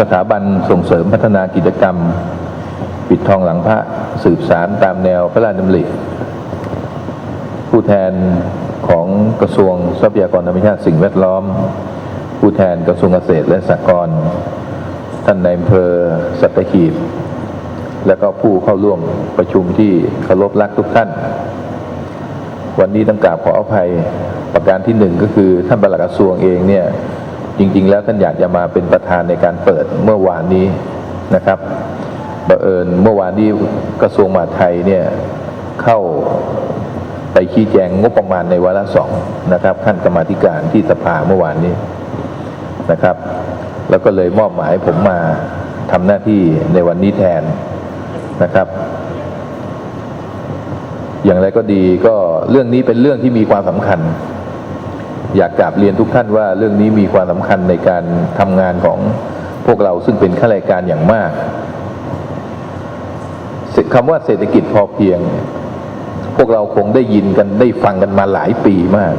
สถาบันส่งเสริมพัฒนากิจกรรม ปิดทองหลังพระสืบสารตามแนวพระราชดำริผู้แทนของกระทรวงทรัพยากรธรรมชาติสิ่งแวดล้อม ผู้แทนกระทรวงเกษตรและสหกรณ์ท่านในอำเภอสัตหีบและก็ผู้เข้าร่วมประชุมที่เคารพรักทุกท่าน วันนี้ต้องกราบขออภัยประการที่หนึ่งก็คือท่านปลัดกระทรวงเองเนี่ย จริง ๆ แล้วท่านอยากจะมาเป็นประธานในการเปิดเมื่อวานนี้นะครับบังเอิญเมื่อวานนี้กระทรวงมหาดไทยเนี่ยเข้าไปชี้แจงงบประมาณในวาระสองนะครับท่านกรรมธิการที่สภาเมื่อวานนี้นะครับ แล้วก็เลยมอบหมายผมมาทำหน้าที่ในวันนี้แทนนะครับ อย่างไรก็ดีก็เรื่องนี้เป็นเรื่องที่มีความสำคัญ อยากกราบเรียนทุกท่านว่าเรื่องนี้มีความสำคัญในการทำงานของพวกเราซึ่งเป็นข้าราชการอย่างมากคำว่าเศรษฐกิจพอเพียง พวกเราคงได้ยินกันได้ฟังกันมาหลายปีมาก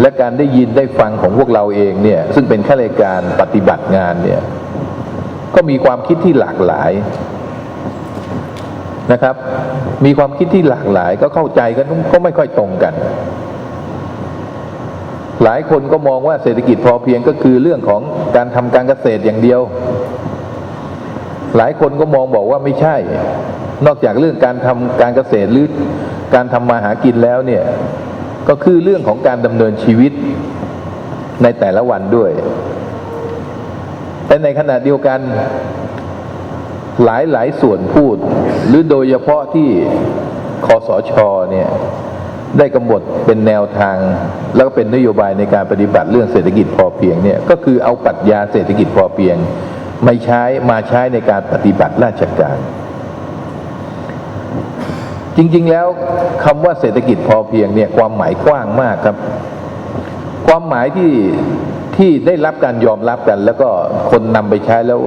และการได้ยินได้ฟังของพวกเราเองเนี่ย ซึ่งเป็นข้าราชการปฏิบัติงานเนี่ย ก็มีความคิดที่หลากหลาย นะครับ มีความคิดที่หลากหลายก็เข้าใจกันก็ไม่ค่อยตรงกัน หลายคนก็มองว่าเศรษฐกิจพอเพียงก็คือเรื่องของการทำการเกษตรอย่างเดียว หลายคนก็มองบอกว่าไม่ใช่ นอกจากเรื่องการทำการเกษตรหรือการทำมาหากินแล้วเนี่ยก็คือเรื่องของการดำเนินชีวิตในแต่ละวันด้วย แต่ในขณะเดียวกัน หลายหลายส่วนพูด หรือโดยเฉพาะที่คอสชเนี่ยได้กำหนดเป็นแนวทาง แล้วก็เป็นนโยบายในการปฏิบัติเรื่องเศรษฐกิจพอเพียงเนี่ยก็คือเอาปรัชญาเศรษฐกิจพอเพียงไม่ใช้มาใช้ในการปฏิบัติราชการ จริงๆแล้วคำว่าเศรษฐกิจพอเพียงเนี่ยความหมายกว้างมากครับ ความหมายที่ ที่ได้รับการยอมรับกัน แล้วก็คนนำไปใช้แล้ว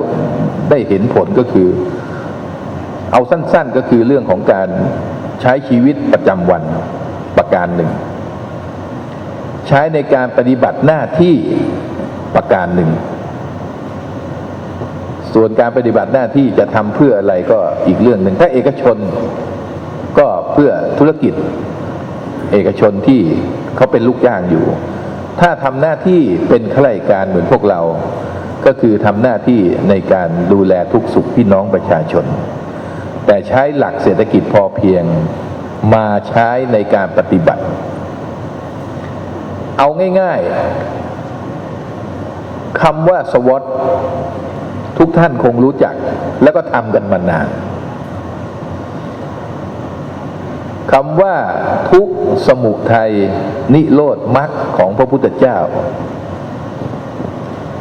ได้เห็นผลก็คือ เอาสั้นๆก็คือเรื่องของการใช้ชีวิตประจำวันประการหนึ่ง ใช้ในการปฏิบัติหน้าที่ประการหนึ่ง ส่วนการปฏิบัติหน้าที่จะทำเพื่ออะไรก็อีกเรื่องหนึ่งถ้าเอกชนก็เพื่อธุรกิจ เอกชนที่เขาเป็นลูกจ้างอยู่ ถ้าทำหน้าที่เป็นข้าราชการเหมือนพวกเรา ก็คือทำหน้าที่ในการดูแลทุกสุขพี่น้องประชาชน แต่ใช้หลักเศรษฐกิจพอเพียงมาใช้ในการปฏิบัติ เอาง่ายๆคำว่าสวอตทุกท่านคงรู้จัก แล้วก็ทำกันมานาน คำว่าทุกสมุทัยนิโรธมรรคของพระพุทธเจ้า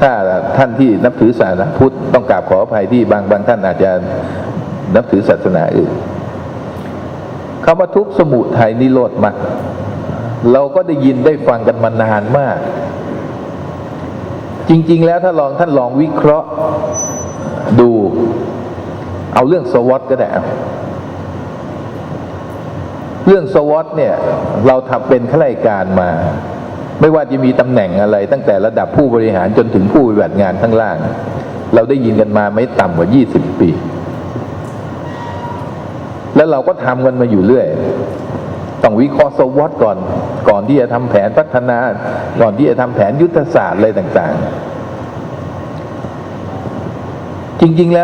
ถ้าท่านที่นับถือศาสนาพุทธต้องกราบขออภัยที่บางบางท่านอาจจะนับถือศาสนาอื่นคำว่าทุกสมุทัยนิโรธมรรคเราก็ได้ยินได้ฟังกันมานานมาก จริง ๆ แล้วถ้าลองท่านลองวิเคราะห์ดู เอาเรื่องสวอตก็ได้ เรื่องสวอตเนี่ยเราทำเป็นข้าราชการมา ไม่ว่าจะมีตำแหน่งอะไร ตั้งแต่ระดับผู้บริหารจนถึงผู้ปฏิบัติงานข้างล่าง เราได้ยินกันมาไม่ต่ำกว่า 20 ปี แล้วเราก็ทำกันมาอยู่เรื่อยต้องวิเคราะห์สวอตก่อน ก่อนที่จะทำแผนพัฒนา ก่อนที่จะทำแผนยุทธศาสตร์อะไรต่างๆ จริง ๆ แล้ว